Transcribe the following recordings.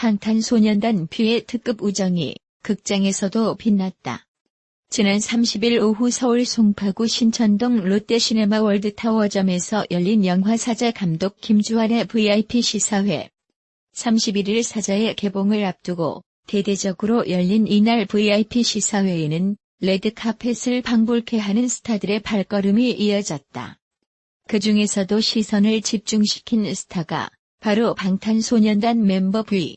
방탄소년단 뷔의 특급 우정이 극장에서도 빛났다. 지난 30일 오후 서울 송파구 신천동 롯데시네마 월드타워점에서 열린 영화사자 감독 김주환의 VIP 시사회. 31일 사자의 개봉을 앞두고 대대적으로 열린 이날 VIP 시사회에는 레드카펫을 방불케 하는 스타들의 발걸음이 이어졌다. 그 중에서도 시선을 집중시킨 스타가 바로 방탄소년단 멤버 V.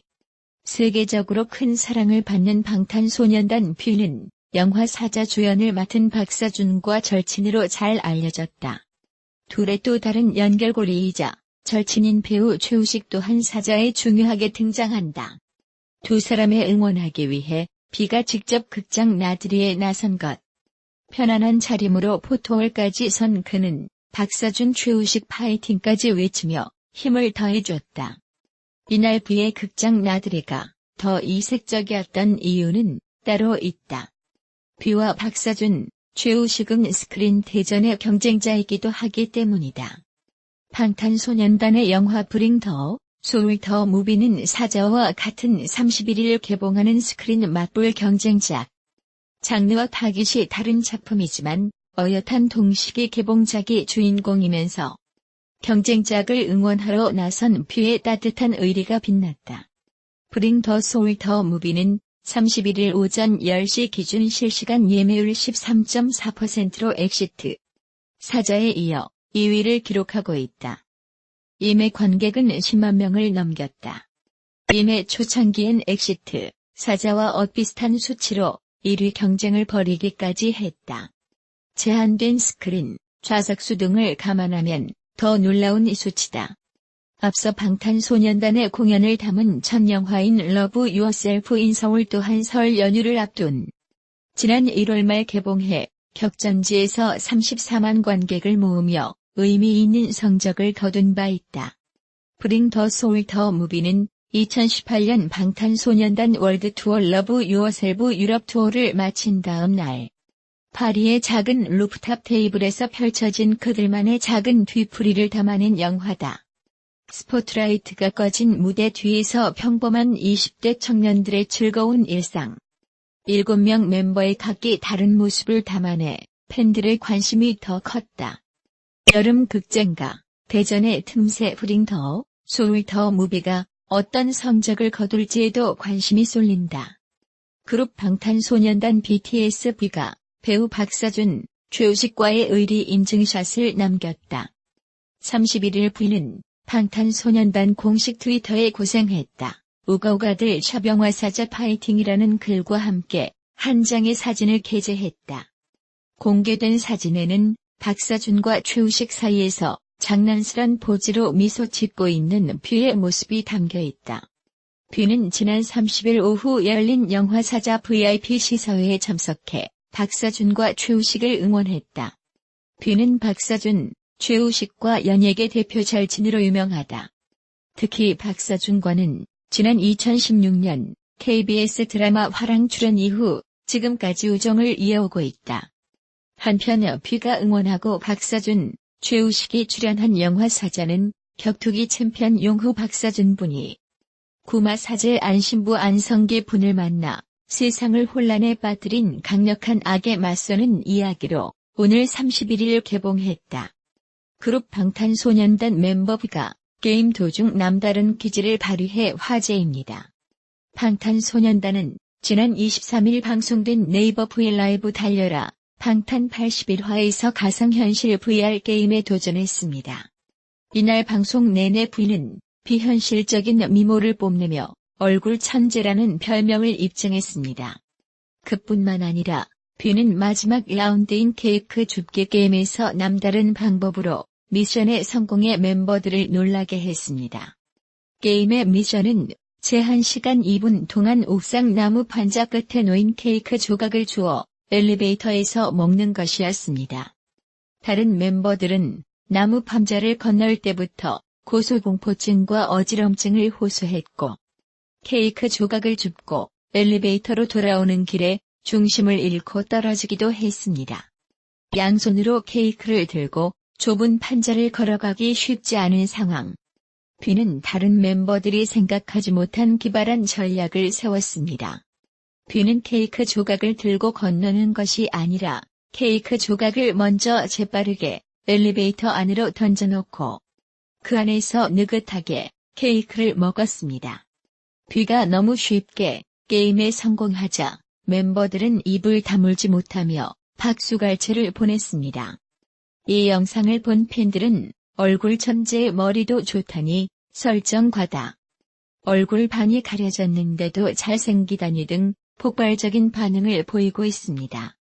세계적으로 큰 사랑을 받는 방탄소년단 뷔는 영화 사자 주연을 맡은 박사준과 절친으로 잘 알려졌다. 둘의 또 다른 연결고리이자 절친인 배우 최우식 또한 사자에 중요하게 등장한다. 두 사람의 응원하기 위해 비가 직접 극장 나들이에 나선 것. 편안한 차림으로 포토월까지 선 그는 박사준 최우식 파이팅까지 외치며 힘을 더해줬다. 이날 비의 극장 나들이가 더 이색적이었던 이유는 따로 있다. 비와 박사준, 최우식은 스크린 대전의 경쟁자이기도 하기 때문이다. 방탄소년단의 영화 브링 더 소울 더 무비는 사자와 같은 31일 개봉하는 스크린 맞불 경쟁작. 장르와 타깃이 다른 작품이지만 어엿한 동시기 개봉작이 주인공이면서 경쟁작을 응원하러 나선 뷰의 따뜻한 의리가 빛났다. 브링 더 소울 더 무비는 31일 오전 10시 기준 실시간 예매율 13.4%로 엑시트. 사자에 이어 2위를 기록하고 있다. 임의 관객은 10만 명을 넘겼다. 임의 초창기엔 엑시트, 사자와 엇비슷한 수치로 1위 경쟁을 벌이기까지 했다. 제한된 스크린, 좌석수 등을 감안하면 더 놀라운 이 수치다. 앞서 방탄소년단의 공연을 담은 첫 영화인 러브 유어셀프 인 서울 또한 설 연휴를 앞둔 지난 1월 말 개봉해 격전지에서 34만 관객을 모으며 의미 있는 성적을 거둔 바 있다. 브링 더 소울 더 무비는 2018년 방탄소년단 월드 투어 러브 유어셀브 유럽 투어를 마친 다음 날 파리의 작은 루프탑 테이블에서 펼쳐진 그들만의 작은 뒤풀이를 담아낸 영화다. 스포트라이트가 꺼진 무대 뒤에서 평범한 20대 청년들의 즐거운 일상. 7명 멤버의 각기 다른 모습을 담아내 팬들의 관심이 더 컸다. 여름 극장가, 대전의 틈새 브링더, 소울 더 무비가 어떤 성적을 거둘지에도 관심이 쏠린다. 그룹 방탄소년단 BTS B가 배우 박사준, 최우식과의 의리 인증샷을 남겼다. 31일 V는 방탄소년단 공식 트위터에 고생했다. 우가우가들 샤병화 사자 파이팅이라는 글과 함께 한 장의 사진을 게재했다. 공개된 사진에는 박사준과 최우식 사이에서 장난스런 포즈로 미소 짓고 있는 뷰의 모습이 담겨 있다. 뷰는 지난 30일 오후 열린 영화사자 VIP 시사회에 참석해 박사준과 최우식을 응원했다. 뷰는 박사준, 최우식과 연예계 대표 절친으로 유명하다. 특히 박사준과는 지난 2016년 KBS 드라마 화랑 출연 이후 지금까지 우정을 이어오고 있다. 한편 뷔가 응원하고 박사준, 최우식이 출연한 영화 사자는 격투기 챔피언 용후 박사준 분이 구마 사제 안신부 안성기 분을 만나 세상을 혼란에 빠뜨린 강력한 악에 맞서는 이야기로 오늘 31일 개봉했다. 그룹 방탄소년단 멤버 뷔가 게임 도중 남다른 기질을 발휘해 화제입니다. 방탄소년단은 지난 23일 방송된 네이버 브이 라이브 달려라 방탄 81화에서 가상현실 VR 게임에 도전했습니다. 이날 방송 내내 V는 비현실적인 미모를 뽐내며 얼굴 천재라는 별명을 입증했습니다. 그뿐만 아니라 뷰는 마지막 라운드인 케이크 줍기 게임에서 남다른 방법으로 미션의 성공에 멤버들을 놀라게 했습니다. 게임의 미션은 제한 시간 2분 동안 옥상 나무 판자 끝에 놓인 케이크 조각을 주어 엘리베이터에서 먹는 것이었습니다. 다른 멤버들은 나무 판자를 건널 때부터 고소공포증과 어지럼증을 호소했고 케이크 조각을 줍고 엘리베이터로 돌아오는 길에 중심을 잃고 떨어지기도 했습니다. 양손으로 케이크를 들고 좁은 판자를 걸어가기 쉽지 않은 상황. 뷔는 다른 멤버들이 생각하지 못한 기발한 전략을 세웠습니다. 뷔는 케이크 조각을 들고 건너는 것이 아니라 케이크 조각을 먼저 재빠르게 엘리베이터 안으로 던져놓고 그 안에서 느긋하게 케이크를 먹었습니다. 뷔가 너무 쉽게 게임에 성공하자 멤버들은 입을 다물지 못하며 박수갈채를 보냈습니다. 이 영상을 본 팬들은 얼굴 천재의 머리도 좋다니 설정 과다. 얼굴 반이 가려졌는데도 잘생기다니 등 폭발적인 반응을 보이고 있습니다.